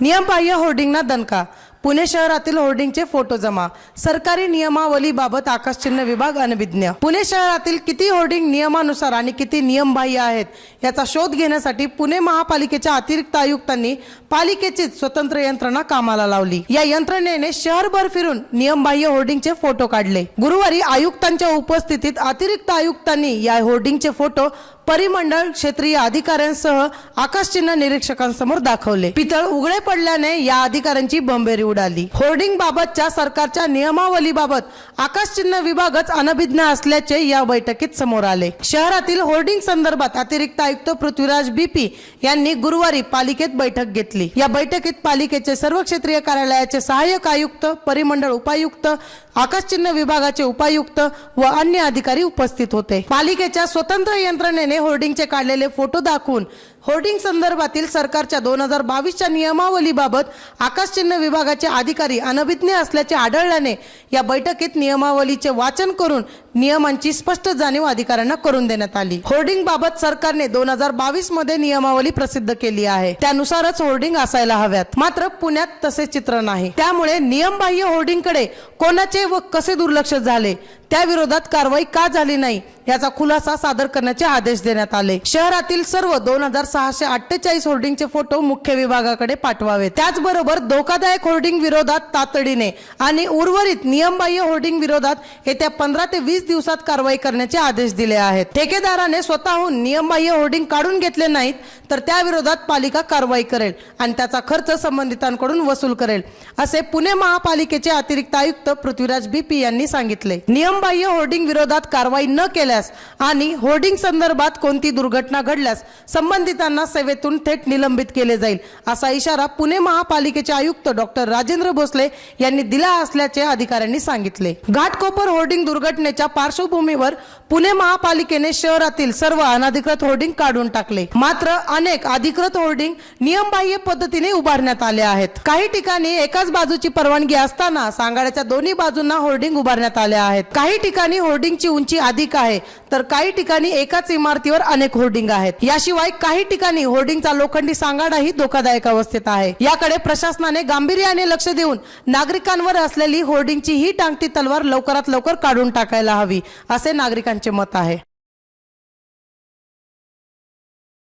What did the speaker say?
નિયમ પાળીએ હોર્ડિંગના દનકા पुणे शहरातील होर्डिंगचे फोटो जमा. सरकारी नियमावलीबाबत आकाशचिन्ह विभाग अनभिज्ञ. पुणे शहरातील किती होर्डिंग नियमानुसार आणि किती नियमबाह्य आहेत याचा शोध घेण्यासाठी पुणे महापालिकेच्या अतिरिक्त आयुक्तांनी पालिकेचीच स्वतंत्र यंत्रणा कामाला लावली. या यंत्रणेने शहरभर फिरून नियमबाह्य होर्डिंगचे फोटो काढले. गुरुवारी आयुक्तांच्या उपस्थितीत अतिरिक्त आयुक्तांनी या होर्डिंगचे फोटो परिमंडळ क्षेत्रीय अधिकाऱ्यांसह आकाशचिन्ह निरीक्षकांसमोर दाखवले. पितळ उघडे पडल्याने या अधिकाऱ्यांची बंबेरी उडाली. होर्डिंग बाबतच्या सरकारच्या नियमावलीबाबत आकाशचिन्ह विभागच अनभिज्ञ असल्याचे या बैठकीत समोर आले. शहरातील होर्डिंग संदर्भात अतिरिक्त आयुक्त पृथ्वीराज बीपी यांनी गुरुवारी पालिकेत बैठक घेतली. या बैठकीत पालिकेचे सर्व क्षेत्रीय कार्यालयाचे सहाय्यक आयुक्त परिमंडळ उपायुक्त आकाश चिन्ह विभागाचे उपायुक्त व अन्य अधिकारी उपस्थित होते. पालिकेच्या स्वतंत्र यंत्रणेने होर्डिंगचे काढलेले फोटो दाखवून होर्डिंग संदर्भातील सरकारच्या दोन हजार बावीसच्या नियमावलीबाबत आकाश चिन्ह विभागाचे अधिकारी अनभिज्ञ असल्याचे आढळल्याने या बैठकीत नियमावलीचे वाचन करून नियमांची स्पष्ट जाणीव अधिकाऱ्यांना करून देण्यात आली. होर्डिंग बाबत सरकारने दोन हजार बावीसमध्ये नियमावली प्रसिद्ध केली आहे. त्यानुसारच होर्डिंग असायला हव्यात. मात्र पुण्यात तसे चित्र नाही. त्यामुळे नियमबाह्य होर्डिंगकडे कोणाचे व कसे दुर्लक्ष झाले? त्या विरोधात कारवाई का झाली नाही? याचा खुलासा सादर करण्याचे आदेश देण्यात आले. शहरातील सर्व दोन हजार सहाशे अठ्ठेचाळीस होर्डिंगचे फोटो मुख्य विभागाकडे पाठवावे त्याचबरोबर धोकादायक होर्डिंग विरोधात तातडीने आणि उर्वरित नियमबाह्य होर्डिंग विरोधात येत्या पंधरा ते वीस दिवसात कारवाई करण्याचे आदेश दिले आहेत. ठेकेदाराने स्वतःहून नियमबाह्य होर्डिंग काढून घेतले नाहीत तर त्या विरोधात पालिका कारवाई करेल आणि त्याचा खर्च संबंधितांकडून वसूल करेल असे पुणे महापालिकेचे अतिरिक्त आयुक्त पृथ्वीराज बीपी यांनी सांगितले. नियमबाह्य होर्डिंग विरोधात कारवाई न केल्यास आणि होर्डिंग संदर्भात कोणती दुर्घटना घडल्यास संबंधितांना सेवेतून थेट निलंबित केले जाईल असा इशारा पुणे महापालिकेचे आयुक्त डॉक्टर राजेंद्र भोसले यांनी दिला असल्याचे अधिकाऱ्यांनी सांगितले. घाटकोपर होर्डिंग दुर्घटनेच्या पार्श्वभूमीवर पुणे महापालिकेने शहरातील सर्व अनधिकृत होर्डिंग काढून टाकले. मात्र अनेक अधिकृत होर्डिंग नियमबाह्य पद्धतीने उभारण्यात आले आहेत. काही ठिकाणी एकाच बाजूची परवानगी असताना सांगाड्याच्या दोन्ही बाजूंना होर्डिंग उभारण्यात आले आहेत. काही ठिकाणी होर्डिंगची उंची अधिक आहे. तर काही ठिकाणी एकाच इमारतीवर अनेक होर्डिंग आहेत. याशिवाय काही ठिकाणी होर्डिंगचा लोखंडी सांगाडाही धोकादायक अवस्थेत आहे. याकडे प्रशासनाने गांभीर्याने लक्ष देऊन नागरिकांवर असलेली होर्डिंगची ही टांगती तलवार लवकरात लवकर काढून टाकायला हवी असे नागरिकांचे मत आहे.